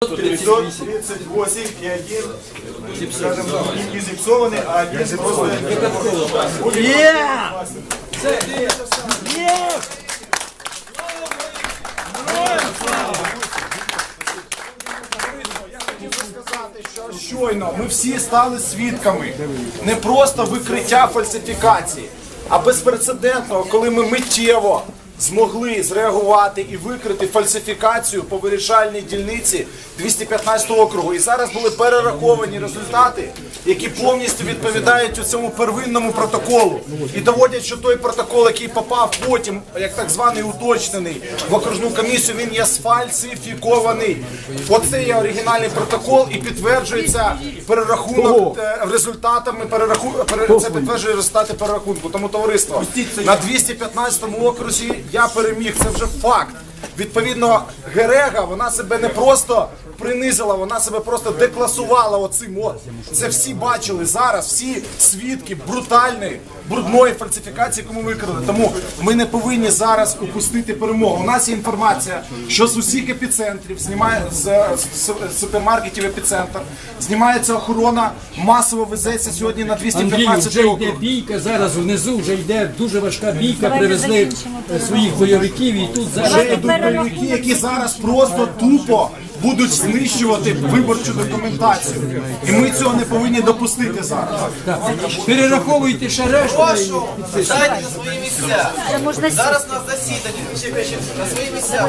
538 и один, скажем, не зіпсований, а один просто... Щойно ми всі стали свідками. Не просто викриття фальсифікації, а безпрецедентного, коли ми миттєво змогли зреагувати і викрити фальсифікацію по вирішальній дільниці 215 округу. І зараз були перераховані результати, які повністю відповідають у цьому первинному протоколу і доводять, що той протокол, який попав потім, як так званий уточнений в окружну комісію, він є сфальсифікований. Оце є оригінальний протокол і підтверджується перерахунок е, результатами перераху... пере- це підтверджує результати перерахунку. Тому товариство на 215 окрузі я переміг. Це вже факт. Відповідно, Герега вона себе не просто принизила, вона себе просто декласувала оцим. От. Це всі бачили зараз, всі свідки брутальної, брудної фальсифікації, яку ми викрили. Тому ми не повинні зараз упустити перемогу. У нас є інформація, що з усіх епіцентрів знімає з, з- з супермаркетів епіцентр, знімається охорона, масово везеться сьогодні на Андрію, 215 вже йде округ. бійка, зараз внизу вже йде дуже важка бійка, Давайте привезли закінчимо е, своїх бойовиків і тут зараз Вже йдуть бойовики, які зараз просто тупо будуть знищувати виборчу документацію. І ми цього не повинні допустити зараз. перераховуйте ще решту. Прошу, сядьте на свої місця. Зараз на засіданні. На свої місця.